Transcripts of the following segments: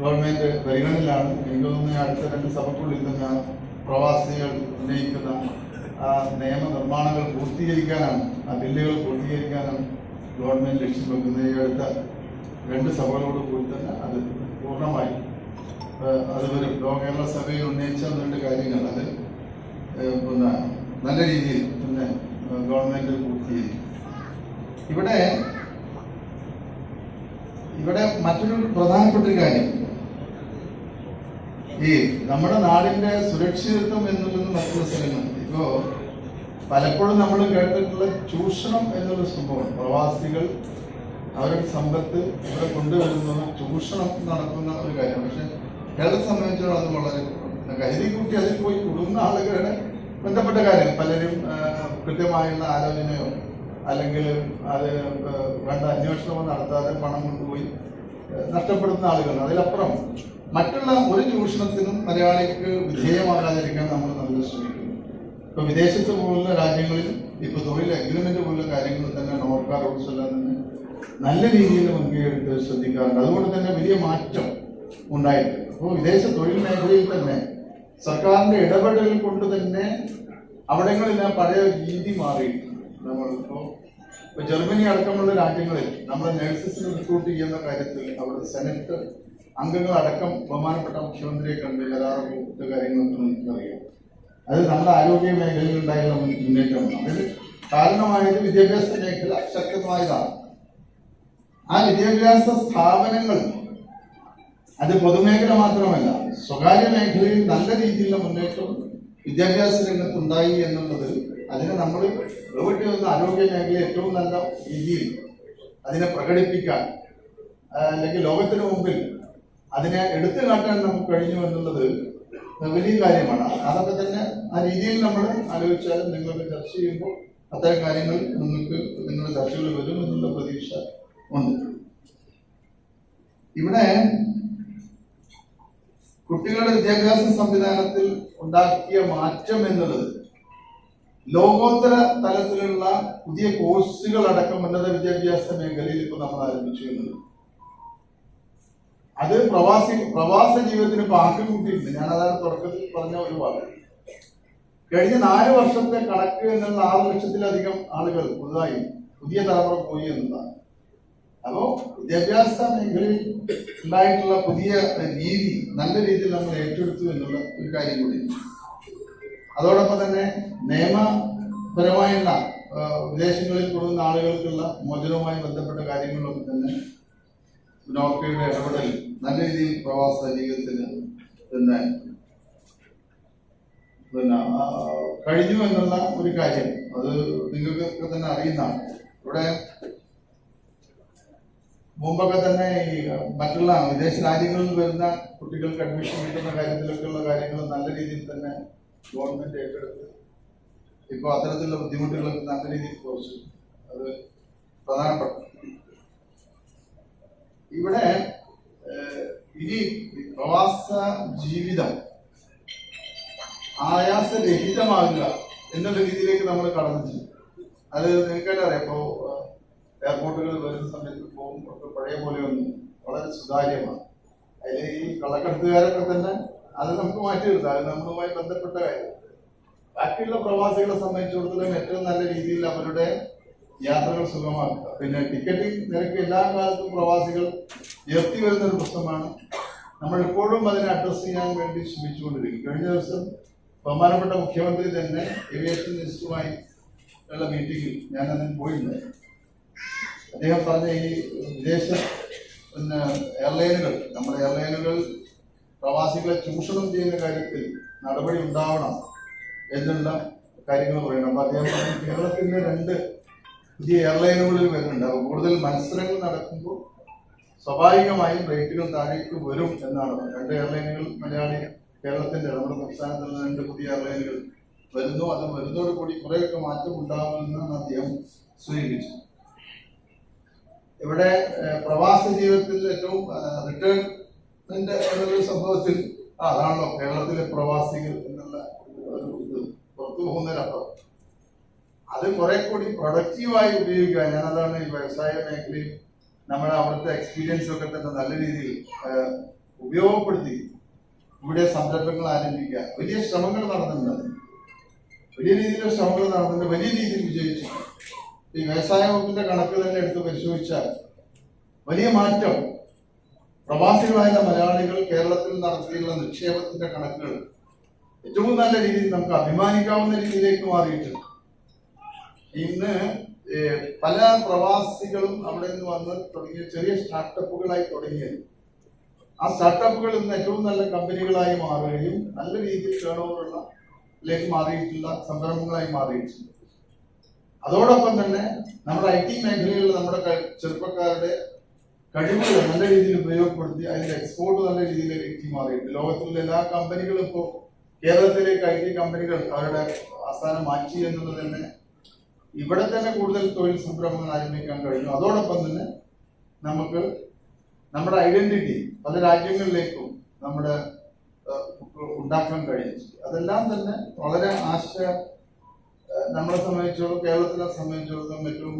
Government പരിഗണനയിലാണ് എനിക്ക് തോന്നുന്നു അടുത്ത രണ്ട് സഭയ്ക്കുള്ളിൽ തന്നെ പ്രവാസികൾ ഉന്നയിക്കുന്ന ആ നിയമ നിർമ്മാണങ്ങൾ പൂർത്തീകരിക്കാനാണ് ആ ബില്ലുകൾ പൂർത്തീകരിക്കാനാണ് ഗവൺമെന്റ് ലക്ഷ്യം വെക്കുന്നത്. ഈ അടുത്ത രണ്ട് സഭകളോട് കൂടി തന്നെ അത് പൂർണമായി അത് വരും. ലോ കേരള സഭയിൽ ഉന്നയിച്ച രണ്ട് കാര്യങ്ങൾ. അത് പിന്നെ നല്ല രീതിയിൽ പിന്നെ ഗവൺമെന്റ് പൂർത്തീകരിക്കും. ഇവിടെ ഇവിടെ മറ്റൊരു പ്രധാനപ്പെട്ട ഒരു കാര്യം. ഈ നമ്മുടെ നാടിന്റെ സുരക്ഷിതത്വം എന്നുള്ളത് മറ്റൊരു സ്ഥലങ്ങളുണ്ട് ഇപ്പോ പലപ്പോഴും നമ്മൾ കേട്ടിട്ടുള്ള ചൂഷണം എന്നൊരു സംഭവം. പ്രവാസികൾ അവരുടെ സമ്പത്ത് ഇവിടെ കൊണ്ടുവരുന്നത് ചൂഷണം നടക്കുന്ന ഒരു കാര്യമാണ്. പക്ഷെ കേരളത്തെ സംബന്ധിച്ചിടത്തോളം അത് വളരെ കരുതി കൂട്ടി അതിൽ പോയി കുടുങ്ങുന്ന ആളുകളുടെ ബന്ധപ്പെട്ട കാര്യം പലരും കൃത്യമായുള്ള ആലോചനയോ അല്ലെങ്കിൽ അത് വേണ്ട അന്വേഷണമോ നടത്താതെ പണം കൊണ്ടുപോയി നഷ്ടപ്പെടുന്ന ആളുകളാണ്. അതിലപ്പുറം മറ്റുള്ള ഒരു ചൂഷണത്തിനും മലയാളിക്ക് വിധേയമാകാതിരിക്കാൻ നമ്മൾ നല്ല ശ്രമിക്കുന്നു. ഇപ്പൊ വിദേശത്ത് പോലുള്ള രാജ്യങ്ങളിൽ ഇപ്പൊ തൊഴിൽ അഗ്രിമെന്റ് പോലുള്ള കാര്യങ്ങൾ തന്നെ നോർക്ക റൂൾസ് എല്ലാം തന്നെ നല്ല രീതിയിൽ മുൻകൈയെടുത്ത് ശ്രദ്ധിക്കാറുണ്ട്. അതുകൊണ്ട് തന്നെ വലിയ മാറ്റം ഉണ്ടായിട്ടുണ്ട്. അപ്പോൾ വിദേശ തൊഴിൽ മേഖലയിൽ തന്നെ സർക്കാരിന്റെ ഇടപെടൽ കൊണ്ട് തന്നെ അവിടങ്ങളിലെല്ലാം പഴയ രീതി മാറിയിട്ടുണ്ട്. നമ്മളിപ്പോ ഇപ്പൊ ജർമ്മനി അടക്കമുള്ള രാജ്യങ്ങളിൽ നമ്മുടെ നഴ്സസിനെ റിക്രൂട്ട് ചെയ്യുന്ന കാര്യത്തിൽ അവിടെ സെനറ്റ് അംഗങ്ങളടക്കം ബഹുമാനപ്പെട്ട മുഖ്യമന്ത്രിയെ കണ്ട് കരാറ് ഒപ്പിട്ട കാര്യങ്ങളൊക്കെ നമുക്കറിയാം അത് നമ്മുടെ ആരോഗ്യ മേഖലയിൽ ഉണ്ടായുള്ള മുന്നേറ്റം അതിന് കാരണമായത് വിദ്യാഭ്യാസ മേഖല ശക്തമായതാണ്. ആ വിദ്യാഭ്യാസ സ്ഥാപനങ്ങൾ അത് പൊതുമേഖല മാത്രമല്ല സ്വകാര്യ മേഖലയിൽ നല്ല രീതിയിലുള്ള മുന്നേറ്റം വിദ്യാഭ്യാസ രംഗത്ത് ഉണ്ടായി എന്നുള്ളത് അതിനെ നമ്മൾ എവിടെ വന്ന ആരോഗ്യ മേഖല ഏറ്റവും നല്ല രീതിയിൽ അതിനെ പ്രകടിപ്പിക്കാൻ അല്ലെങ്കിൽ ലോകത്തിന് മുമ്പിൽ അതിനെ എടുത്തു കാട്ടാൻ നമുക്ക് കഴിഞ്ഞു എന്നുള്ളത് വലിയ കാര്യമാണ്. അതൊക്കെ തന്നെ ആ രീതിയിൽ നമ്മൾ ആലോചിച്ചാലും നിങ്ങൾക്ക് ചർച്ച ചെയ്യുമ്പോൾ അത്തരം കാര്യങ്ങൾ നിങ്ങൾക്ക് നിങ്ങളുടെ ചർച്ചകൾ വരും എന്നുള്ള പ്രതീക്ഷ ഉണ്ട്. ഇവിടെ കുട്ടികളുടെ വിദ്യാഭ്യാസ സംവിധാനത്തിൽ ഉണ്ടാക്കിയ മാറ്റം എന്നുള്ളത് ലോകോത്തര തലത്തിലുള്ള പുതിയ കോഴ്സുകൾ അടക്കം ഉന്നത വിദ്യാഭ്യാസ മേഖലയിൽ ഇപ്പൊ നമ്മൾ ആരംഭിച്ചു എന്നുള്ളത്. അത് പ്രവാസി പ്രവാസ ജീവിതത്തിന് പാക്കം കൂട്ടിയിട്ടുണ്ട്. ഞാൻ അതാണ് തുടക്കത്തിൽ പറഞ്ഞ ഒരു വാക്ക്. കഴിഞ്ഞ നാല് വർഷത്തെ കണക്ക് എന്നുള്ള ആറ് ലക്ഷത്തിലധികം ആളുകൾ പുതുതായി പുതിയ തലമുറ പോയി എന്നതാണ്. അപ്പോ വിദ്യാഭ്യാസ മേഖലയിൽ ഉണ്ടായിട്ടുള്ള പുതിയ രീതി നല്ല രീതിയിൽ നമ്മൾ ഏറ്റെടുത്തു എന്നുള്ള ഒരു കാര്യം കൂടി. അതോടൊപ്പം തന്നെ നിയമപരമായുള്ള വിദേശങ്ങളിൽ കൊടുക്കുന്ന ആളുകൾക്കുള്ള മോചനവുമായി ബന്ധപ്പെട്ട കാര്യങ്ങളിലൊക്കെ തന്നെ നോർക്കയുടെ ഇടപെടൽ നല്ല രീതിയിൽ പ്രവാസ ജീവിതത്തിന് പിന്നെ പിന്നെ കഴിഞ്ഞു എന്നുള്ള ഒരു കാര്യം. അത് നിങ്ങൾക്കൊക്കെ തന്നെ അറിയുന്നതാണ്. ഇവിടെ മുമ്പൊക്കെ തന്നെ ഈ മറ്റുള്ള വിദേശ രാജ്യങ്ങളിൽ വരുന്ന കുട്ടികൾക്ക് അഡ്മിഷൻ കിട്ടുന്ന കാര്യത്തിലൊക്കെയുള്ള കാര്യങ്ങൾ നല്ല രീതിയിൽ തന്നെ ഗവൺമെന്റ് ഏറ്റെടുത്ത് ഇപ്പോൾ അത്തരത്തിലുള്ള ബുദ്ധിമുട്ടുകളൊക്കെ നല്ല രീതിയിൽ കുറച്ചു അത് പ്രധാനപ്പെട്ട. ഇവിടെ ഇനി പ്രവാസ ജീവിതം ആയാസരഹിതമാകുക എന്നുള്ള രീതിയിലേക്ക് നമ്മൾ കടന്നു ചെയ്യും അത് നിങ്ങൾക്കെല്ലാം അറിയാം. ഇപ്പോൾ എയർപോർട്ടുകളിൽ വരുന്ന സമയത്ത് പോകുമ്പോൾ പഴയ പോലെ ഒന്നും വളരെ സുതാര്യമാണ്. അതിൽ ഈ കള്ളക്കടത്തുകാരൊക്കെ തന്നെ അത് നമുക്ക് മാറ്റി നിർത്താം അത് നമ്മളുമായി ബന്ധപ്പെട്ട കാര്യം ബാക്കിയുള്ള പ്രവാസികളെ സംബന്ധിച്ചിടത്തോളം ഏറ്റവും നല്ല രീതിയിൽ അവരുടെ യാത്രകൾ സുഗമാക്കുക പിന്നെ ടിക്കറ്റിംഗ് നിരക്ക് എല്ലാ കാലത്തും പ്രവാസികൾ ഉയർത്തി വരുന്ന ഒരു പ്രശ്നമാണ്. നമ്മൾ ഇപ്പോഴും അതിനെ അഡ്രസ് ചെയ്യാൻ വേണ്ടി ശ്രമിച്ചുകൊണ്ടിരിക്കും. കഴിഞ്ഞ ദിവസം ബഹുമാനപ്പെട്ട മുഖ്യമന്ത്രി തന്നെ ഏവിയേഷൻ മിനിസ്റ്ററുമായി ഉള്ള മീറ്റിംഗിൽ ഞാൻ അതിന് പോയിട്ടുണ്ട് അദ്ദേഹം പറഞ്ഞ ഈ വിദേശ പിന്നെ എയർലൈനുകൾ നമ്മുടെ എയർലൈനുകൾ പ്രവാസികളെ ചൂഷണം ചെയ്യുന്ന കാര്യത്തിൽ നടപടി ഉണ്ടാവണം എന്നുള്ള കാര്യങ്ങൾ പറയണം. അപ്പൊ അദ്ദേഹം പറഞ്ഞു, കേരളത്തിന്റെ രണ്ട് പുതിയ എയർലൈനുകളിൽ വരുന്നുണ്ട് അപ്പൊ കൂടുതൽ മത്സരങ്ങൾ നടക്കുമ്പോൾ സ്വാഭാവികമായും റേറ്റുകൾ താഴേക്ക് വരും എന്നാണ്. രണ്ട് എയർലൈനുകൾ മലയാളി കേരളത്തിന്റെ നമ്മുടെ സംസ്ഥാനത്തുള്ള രണ്ട് പുതിയ എയർലൈനുകൾ വരുന്നു. അത് വരുന്നതോടുകൂടി കുറേയൊക്കെ മാറ്റം ഉണ്ടാകുമെന്നാണ് അദ്ദേഹം സൂചിപ്പിച്ചത്. ഇവിടെ പ്രവാസ ജീവിതത്തിൽ ഏറ്റവും റിട്ടേണിന്റെ ഒരു സംഭവത്തിൽ അതാണല്ലോ കേരളത്തിലെ പ്രവാസികൾ എന്നുള്ള ഒരു ഇത് പുറത്തു പോകുന്നതിനപ്പുറം. അത് കുറെ കൂടി പ്രൊഡക്റ്റീവായി ഉപയോഗിക്കുക ഞാനതാണ് ഈ വ്യവസായ മേഖലയിൽ നമ്മുടെ അവിടുത്തെ എക്സ്പീരിയൻസ് ഒക്കെ തന്നെ നല്ല രീതിയിൽ ഉപയോഗപ്പെടുത്തി ഇവിടെ സംരംഭങ്ങൾ ആരംഭിക്കുക വലിയ ശ്രമങ്ങൾ നടന്നിട്ടുണ്ട്. വലിയ രീതിയിലുള്ള ശ്രമങ്ങൾ നടന്നിട്ടുണ്ട്. വലിയ രീതിയിൽ വിജയിച്ചു ഈ വ്യവസായ വകുപ്പിന്റെ കണക്ക് തന്നെ എടുത്ത് പരിശോധിച്ചാൽ വലിയ മാറ്റം. പ്രവാസികളായ മലയാളികൾ കേരളത്തിൽ നടത്തിയുള്ള നിക്ഷേപത്തിന്റെ കണക്കുകൾ ഏറ്റവും നല്ല രീതിയിൽ നമുക്ക് അഭിമാനിക്കാവുന്ന രീതിയിലേക്ക് മാറിയിട്ടുണ്ട്. ഇന്ന് പല പ്രവാസികളും അവിടെ നിന്ന് വന്ന് തുടങ്ങിയ ചെറിയ സ്റ്റാർട്ടപ്പുകളായി തുടങ്ങിയത് ആ സ്റ്റാർട്ടപ്പുകൾ ഇന്ന് ഏറ്റവും നല്ല കമ്പനികളായി മാറുകയും നല്ല രീതിയിൽ ടേൺ ഓവറുള്ളതിലേക്ക് മാറിയിട്ടുള്ള സംരംഭങ്ങളായി മാറിയിട്ടുണ്ട്. അതോടൊപ്പം തന്നെ നമ്മുടെ ഐ ടി മേഖലയിൽ നമ്മുടെ ചെറുപ്പക്കാരുടെ കഴിവുകൾ നല്ല രീതിയിൽ ഉപയോഗപ്പെടുത്തി അതിന്റെ എക്സ്പോർട്ട് നല്ല രീതിയിൽ എത്തി മാറിയിട്ടുണ്ട്. ലോകത്തിലുള്ള എല്ലാ കമ്പനികളും ഇപ്പോൾ കേരളത്തിലേക്ക് ഐ ടി കമ്പനികൾ അവരുടെ ആസ്ഥാനം മാറ്റി എന്നുള്ളത് തന്നെ ഇവിടെ തന്നെ കൂടുതൽ തൊഴിൽ സംരംഭങ്ങൾ ആരംഭിക്കാൻ കഴിഞ്ഞു. അതോടൊപ്പം തന്നെ നമുക്ക് നമ്മുടെ ഐഡന്റിറ്റി പല രാജ്യങ്ങളിലേക്കും നമ്മുടെ ഉണ്ടാക്കാൻ കഴിയും. അതെല്ലാം തന്നെ വളരെ ആശ നമ്മളെ സംബന്ധിച്ചോളം കേരളത്തിനെ സംബന്ധിച്ചോളം ഏറ്റവും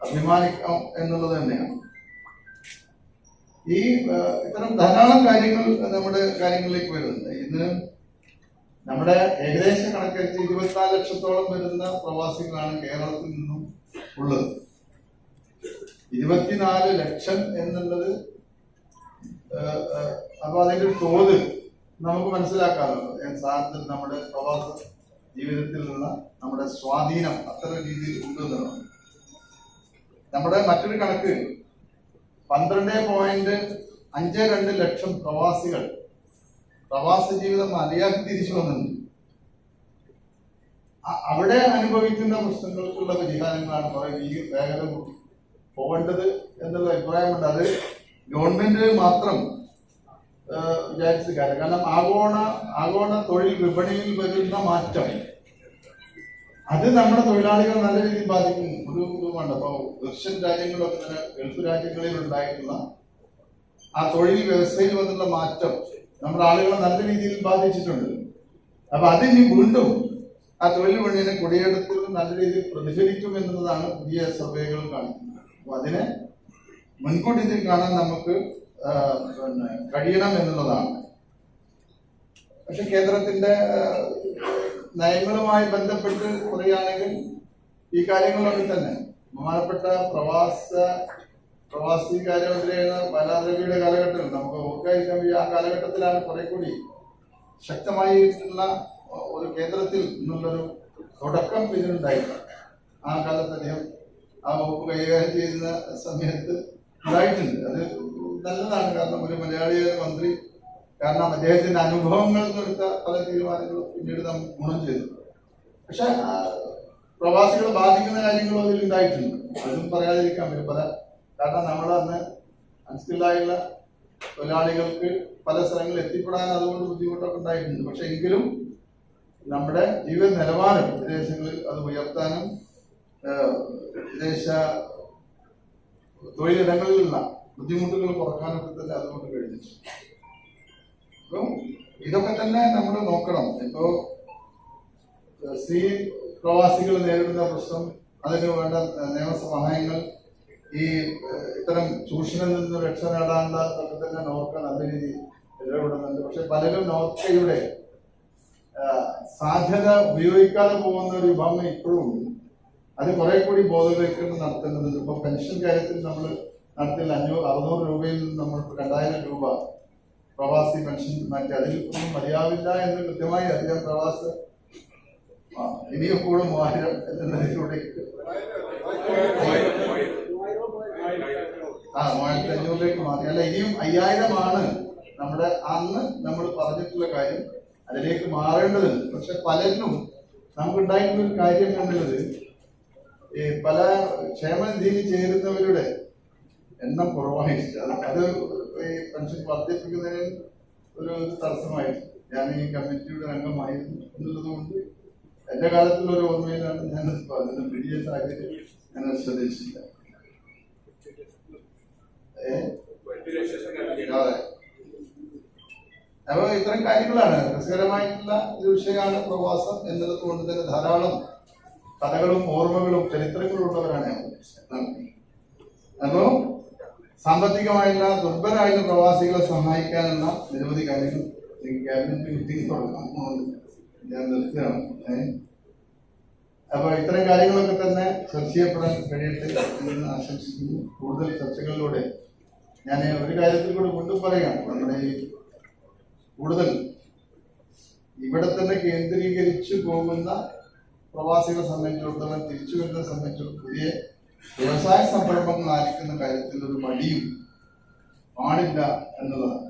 അഭിമാനിക്കാം എന്നുള്ളത് തന്നെയാണ്. ഈ ഇത്തരം ധാരാളം കാര്യങ്ങൾ നമ്മുടെ കാര്യങ്ങളിലേക്ക് വരുന്നുണ്ട്. ഇന്ന് നമ്മുടെ ഏകദേശം കണക്കനുസരിച്ച് ഇരുപത്തിനാല് ലക്ഷത്തോളം വരുന്ന പ്രവാസികളാണ് കേരളത്തിൽ നിന്നും ഉള്ളത്. ഇരുപത്തിനാല് ലക്ഷം എന്നുള്ളത് അപ്പൊ അതിന്റെ തോത് നമുക്ക് മനസ്സിലാക്കാമല്ലോ. സാധനത്തിൽ നമ്മുടെ പ്രവാസ ജീവിതത്തിലുള്ള നമ്മുടെ സ്വാധീനം അത്ര രീതിയിൽ ഉണ്ടെന്നാണ് നമ്മുടെ മറ്റൊരു കണക്ക് പന്ത്രണ്ട് പോയിന്റ് അഞ്ച് രണ്ട് ലക്ഷം പ്രവാസികൾ പ്രവാസ ജീവിതം മതിയാക്കി തിരിച്ചു വന്നിട്ടുണ്ട്. അവിടെ അനുഭവിക്കുന്ന പ്രശ്നങ്ങൾക്കുള്ള പരിഹാരങ്ങളാണ് പറയുന്നത് ഈ വേഗത പോകേണ്ടത് എന്നുള്ള അഭിപ്രായമുണ്ട് അത് ഗവൺമെന്റ് മാത്രം വിചാരിച്ച കാര്യം. കാരണം ആഗോള ആഗോള തൊഴിൽ വിപണിയിൽ വരുന്ന മാറ്റം അത് നമ്മുടെ തൊഴിലാളികൾ നല്ല രീതിയിൽ ബാധിക്കും ഒരു ഇതുമാണ് അപ്പൊ റഷ്യൻ രാജ്യങ്ങളിലൊക്കെ തന്നെ ഗൾഫ് രാജ്യങ്ങളിൽ ഉണ്ടായിട്ടുള്ള ആ തൊഴിൽ വ്യവസ്ഥയിൽ വന്നുള്ള മാറ്റം നമ്മുടെ ആളുകളെ നല്ല രീതിയിൽ ബാധിച്ചിട്ടുണ്ട്. അപ്പൊ അതിനി വീണ്ടും ആ തൊഴിൽ വിപണിയെ കുടിയേറ്റത്തിൽ നല്ല രീതിയിൽ പ്രതിഫലിക്കും എന്നുള്ളതാണ് പുതിയ സർവേകൾ കാണിക്കുന്നത്. അപ്പൊ അതിനെ മുൻകൂട്ടി കാണാൻ നമുക്ക് പിന്നെ കഴിയണം എന്നുള്ളതാണ്. പക്ഷെ കേന്ദ്രത്തിന്റെ നയങ്ങളുമായി ബന്ധപ്പെട്ട് പറയുകയാണെങ്കിൽ ഈ കാര്യങ്ങളൊക്കെ തന്നെ. ബഹുമാനപ്പെട്ട പ്രവാസ പ്രവാസി കാര്യമന്ത്രിയായ ബാലാദേവിയുടെ കാലഘട്ടത്തിൽ നമുക്ക് ഓർക്കാതിരിക്കാൻ. ആ കാലഘട്ടത്തിലാണ് കുറെ കൂടി ശക്തമായിട്ടുള്ള ഒരു കേന്ദ്രത്തിൽ നിന്നുള്ളൊരു തുടക്കം ഇതിനുണ്ടായിട്ടുണ്ട് ആ കാലത്ത് അദ്ദേഹം ആ വകുപ്പ് കൈകാര്യം ചെയ്യുന്ന സമയത്ത് ഉണ്ടായിട്ടുണ്ട്. അത് നല്ലതാണ്. കാരണം ഒരു മലയാളിയായ മന്ത്രി കാരണം അദ്ദേഹത്തിന്റെ അനുഭവങ്ങൾ എടുത്ത പല തീരുമാനങ്ങളും പിന്നീട് നാം ഗുണം ചെയ്തു. പക്ഷെ പ്രവാസികളെ ബാധിക്കുന്ന കാര്യങ്ങളും അതിൽ ഉണ്ടായിട്ടുണ്ട് അതും പറയാതിരിക്കാൻ പറ്റും പല കാരണം നമ്മൾ അന്ന് അൺസ്കില്ലായുള്ള തൊഴിലാളികൾക്ക് പല സ്ഥലങ്ങളിൽ എത്തിപ്പെടാൻ അതുകൊണ്ട് ബുദ്ധിമുട്ടൊക്കെ ഉണ്ടായിട്ടുണ്ട്. പക്ഷെ എങ്കിലും നമ്മുടെ ജീവിത നിലവാരം വിദേശങ്ങളിൽ അത് ഉയർത്താനും വിദേശ തൊഴിലിടങ്ങളിലുള്ള ബുദ്ധിമുട്ടുകൾ കുറക്കാനൊക്കെ തന്നെ അതുകൊണ്ട് കഴിഞ്ഞു അപ്പം ഇതൊക്കെ തന്നെ നമ്മൾ നോക്കണം. ഇപ്പോ സ്ത്രീ പ്രവാസികൾ നേരിടുന്ന പ്രശ്നം അതിന് വേണ്ട നിയമസഹായങ്ങൾ ഈ ഇത്തരം ചൂഷണങ്ങളിൽ നിന്ന് രക്ഷ നേടാനുള്ള തന്നെ നോർക്ക നല്ല രീതിയിൽ ഇടപെടുന്നുണ്ട്. പക്ഷെ പലരും നോർക്കയുടെ സാധ്യത ഉപയോഗിക്കാതെ പോകുന്ന ഒരു വിഭാഗം ഇപ്പോഴും ഉണ്ട്. അത് കുറെ കൂടി ബോധവൽക്കരണം നടത്തേണ്ടതുണ്ട്. ഇപ്പൊ പെൻഷൻ കാര്യത്തിൽ നമ്മൾ നടത്തിയ അഞ്ഞൂറ് അറുന്നൂറ് രൂപയിൽ നിന്ന് നമ്മൾ രണ്ടായിരം രൂപ പ്രവാസി പെൻഷൻ മാറ്റി. അതിൽ ഒന്നും മതിയാവില്ല എന്ന് കൃത്യമായി അറിയാം പ്രവാസ ആ, ഇനിയെപ്പോഴും മൂവായിരം എന്നതിലൂടെ ആ മൂവായിരത്തി അഞ്ഞൂറിലേക്ക് മാറി. അല്ല ഇനിയും അയ്യായിരമാണ് നമ്മുടെ അന്ന് നമ്മൾ പറഞ്ഞിട്ടുള്ള കാര്യം. അതിലേക്ക് മാറേണ്ടതുണ്ട്. പക്ഷെ പലരിലും നമുക്കുണ്ടായിട്ടുള്ള ഒരു കാര്യം കണ്ടത് ഈ പല ക്ഷേമനിധിയിൽ ചേരുന്നവരുടെ എണ്ണം കുറവായിട്ട് അത് അത് ഈ പെൻഷൻ വർദ്ധിപ്പിക്കുന്നതിന് ഒരു തടസ്സമായിരുന്നു ഞാൻ ഈ കമ്മിറ്റിയുടെ അംഗമായിരുന്നു എന്നുള്ളത് കൊണ്ട് എന്റെ കാലത്തുള്ള ഒരു ഓർമ്മയിലാണ് ഞാൻ അതിന് വലിയ സാഹചര്യം ഞാൻ ശ്രദ്ധിച്ചില്ല അതെ. അപ്പൊ ഇത്തരം കാര്യങ്ങളാണ് രസകരമായിട്ടുള്ള ഒരു വിഷയമാണ് പ്രവാസം എന്നത് കൊണ്ട് തന്നെ ധാരാളം കഥകളും ഓർമ്മകളും ചരിത്രങ്ങളും ഉള്ളവരാണ് അപ്പോൾ അപ്പോ സാമ്പത്തികമായുള്ള ദുർബലമായുള്ള പ്രവാസികളെ സഹായിക്കാനുള്ള നിരവധി കാര്യങ്ങൾ ക്യാബിനറ്റ് മീറ്റിംഗ് തുടങ്ങാം. ഞാൻ നിർത്തുകയാണ്. അപ്പോൾ അപ്പൊ ഇത്തരം കാര്യങ്ങളൊക്കെ തന്നെ ചർച്ച ചെയ്യപ്പെടാൻ കഴിയട്ടെ എന്ന് ആശംസിക്കുന്നു. കൂടുതൽ ചർച്ചകളിലൂടെ ഞാൻ ഒരു കാര്യത്തിൽ കൂടെ വീണ്ടും പറയാം. നമ്മുടെ ഈ കൂടുതൽ ഇവിടെ തന്നെ കേന്ദ്രീകരിച്ചു പോകുന്ന പ്രവാസികളെ സംബന്ധിച്ചിടത്തോളം തിരിച്ചു വരുന്ന സംബന്ധിച്ചിടത്തോളം പുതിയ വ്യവസായ സംരംഭങ്ങൾ ആരംഭിക്കുന്ന കാര്യത്തിൽ ഒരു മടിയും പാടില്ല എന്നുള്ളതാണ്.